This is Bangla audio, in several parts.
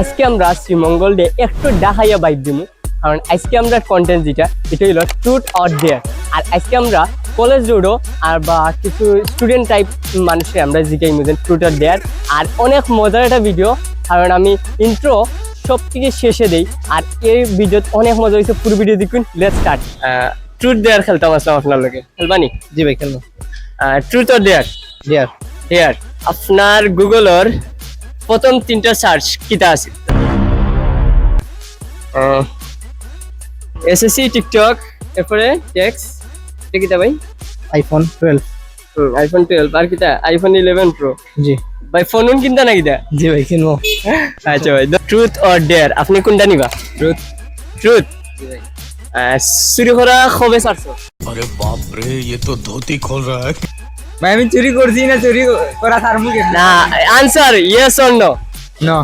আজকে আমরা শ্রীমঙ্গল ডে একটু ডাকাইয়া বাইক দিমু। কারণ আজকে আমরা কন্টেন্ট যেটা এটা হলো ট্রুথ অর ডেয়ার আর আজকে আমরা কলেজ রোডও আর বা কিছু স্টুডেন্ট টাইপ মানুষকে আমরা জিকাই মুদেন ট্রুথ অর ডেয়ার আর অনেক মজার একটা ভিডিও কারণ আমি ইন্ট্রো সব থেকে শেষে দেই। আর এই ভিডিওত অনেক মজা হয়েছে পুরো ভিডিও দেখুন লেট স্টার্ট ট্রুথ ডেয়ার খেলতাম আসলাম আপনার লোকে খেলবানি? জি ভাই খেলব। Truth or dare dear here আপনার গুগলর প্রথম তিনটা সার্চ কিতা আছে এসএসসি টিকটক এরপরে টেক্স এটা কিতা ভাই আইফোন টুয়েলভ আইফোন টুয়েলভ আর কিতা আইফোন ইলেভেন প্রো জি ভাই ফোন কিনতা না কিতা জি ভাই কিনবো আচ্ছা ভাই ট্রুথ অর ডেয়ার আপনি কোনটা নিবা ট্রুথ ট্রুথ চুরি করা কবে ছাড়ছো अरे बाप रे ये तो धोती खोल रहा है ভাই আমি চুরি করছি না চুরি করা তার মুখে না আনসার ইয়েস অর নো না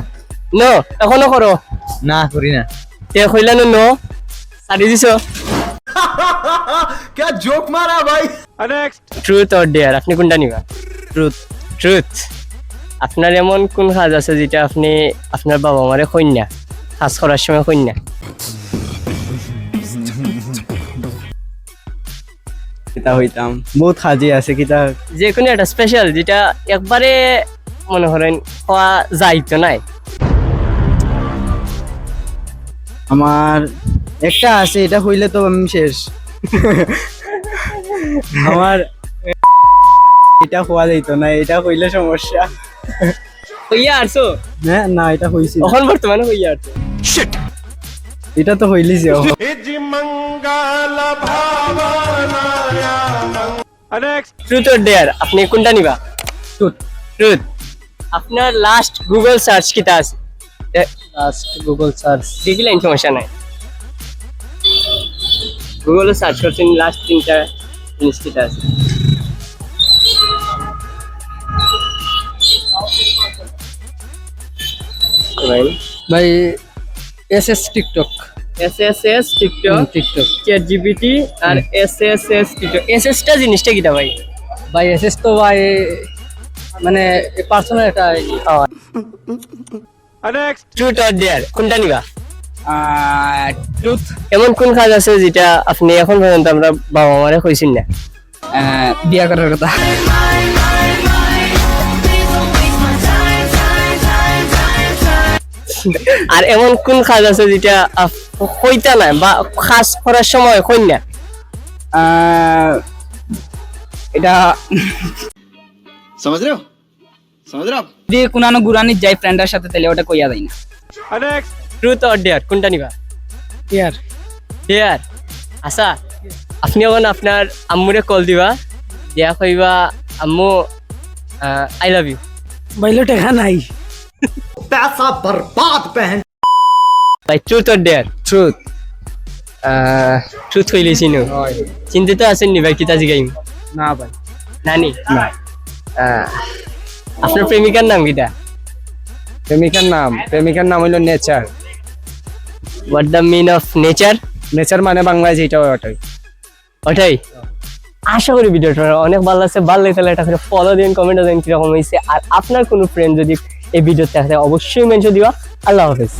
নো এখনো করো না করি না তে কইলানো নো সারি দিছো क्या जोक मारा भाई ট্রুথ অর ডেয়ার আপনি কোনটা নিবা ট্রুথ ট্রুথ আপনার এমন কোন কাজ আছে যেটা আপনি আপনার বাবা মারে কন্যা কাজ করার সময় কন্যা কিতা হইতাম। বহুত সাজি আছে কিতা। যে কোনো একটা স্পেশাল যেটা একবারে মনে করেন হওয়া যাইতো নাই। আমার একটা আছে এটা হইলে তো আমি শেষ। আমার এটা হওয়া যাইতো না এটা হইলে সমস্যা। হইয়া আরছো না না এটা হইছে। এখন বর্তমানে হইয়া আরছো এটা তো হইলিছে ট্রুথ অর ডেয়ার আপনি কোনটা নিবা? ট্রুথ ট্রুথ আপনার লাস্ট গুগল সার্চ কিতা আছে? লাস্ট গুগল সার্চ দেখিলেন সমস্যা নাই গুগলে সার্চ করছেন লাস্ট তিনটা জিনিস কিতা আছে। ভাই ভাই S S TikTok. S S S TikTok TikTok chat GPT আর S S S TikTok S এসটা জিনিসটা কিটা ভাই? ভাই এস এস তো ভাই মানে পার্সোনাল একটা ট্রুথ অর ডেয়ার কোনটা নিবা? ট্রুথ এমন কোন কাজ আছে যেটা আপনি এখন পর্যন্ত আমরা বাবা মারে কইছেন না? বিয়া করার কথা। আর এমন কোন কাজ আছে যেটা হইতা না বা খাস করার সময় হই না? এটা সমাজ রেও সমাজ রেও। যদি কোনানো গুরানি যাই ফ্রেন্ডের সাথে তাহলে ওটা কইয়া যায় না। ট্রুথ অর ডেয়ার কোনটা নিবা? ডেয়ার ডেয়ার আচ্ছা আপনি এখন আপনার আম্মুরে কল দিবা দেয়া কইবা আম্মু আই লাভ ইউ বাইলো টেকা নাই। पैसा बर्बाद पहन ভাই truth or dare truth truth কইলে চিনো চিন্তিত আছেন নি ভাই কিতা জিগাইম না ভাই নানি আহ, আপনার প্রেমিকার নাম কিটা প্রেমিকার নাম প্রেমিকার নাম হইলো nature what the mean of nature nature মানে বাংলায় যেটা ওটাই ওটাই আশা করি ভিডিওটা অনেক ভালো লাগছে ভালো লাগলে তাহলে একটা করে ফলো দিন কমেন্ট দিন কিরকম হয়েছে আর আপনার কোনো ফ্রেন্ড যদি এই ভিডিওতে অবশ্যই মেনশন দিবা। আল্লাহ হাফেজ।